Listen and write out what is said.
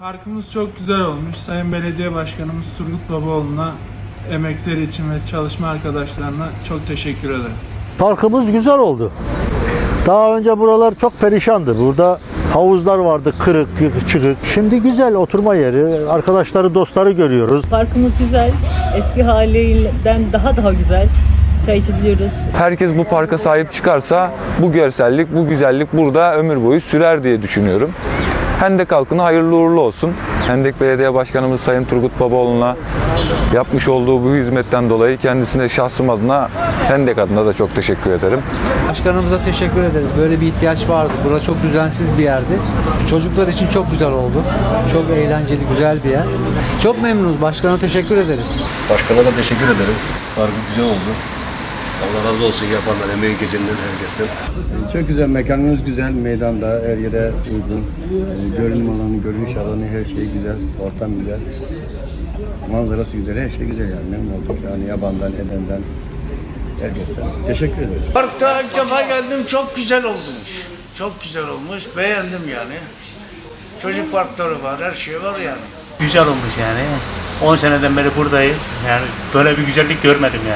Parkımız çok güzel olmuş. Sayın Belediye Başkanımız Turgut Babaoğlu'na emekleri için ve çalışma arkadaşlarına çok teşekkür ederim. Parkımız güzel oldu. Daha önce buralar çok perişandı. Burada havuzlar vardı kırık, çıkık. Şimdi güzel oturma yeri. Arkadaşları, dostları görüyoruz. Parkımız güzel. Eski halinden daha daha güzel. Çay içebiliyoruz. Herkes bu parka sahip çıkarsa bu görsellik, bu güzellik burada ömür boyu sürer diye düşünüyorum. Hendek halkına hayırlı uğurlu olsun. Hendek Belediye Başkanımız Sayın Turgut Babaoğlu'na yapmış olduğu bu hizmetten dolayı kendisine şahsım adına Hendek adına da çok teşekkür ederim. Başkanımıza teşekkür ederiz. Böyle bir ihtiyaç vardı. Burası çok düzensiz bir yerdi. Çocuklar için çok güzel oldu. Çok eğlenceli, güzel bir yer. Çok memnunuz. Başkana teşekkür ederiz. Başkana da teşekkür ederim. Parkı güzel oldu. Allah razı olsun yapanlar, emeği geçenden herkesten. Çok güzel, mekanımız güzel, meydanda her yere uygun. Ee, Görünüm alanı, görünüş alanı, her şey güzel, ortam güzel. Manzarası güzel, her şey güzel yani. Memnun olduk yani yabandan, edenden, herkesten. Teşekkür ederiz. Parkta ilk defa geldim çok güzel olmuş. Çok güzel olmuş. Beğendim yani. Çocuk parkları var, her şey var yani. Güzel olmuş yani. 10 seneden beri buradayım. Yani böyle bir güzellik görmedim yani.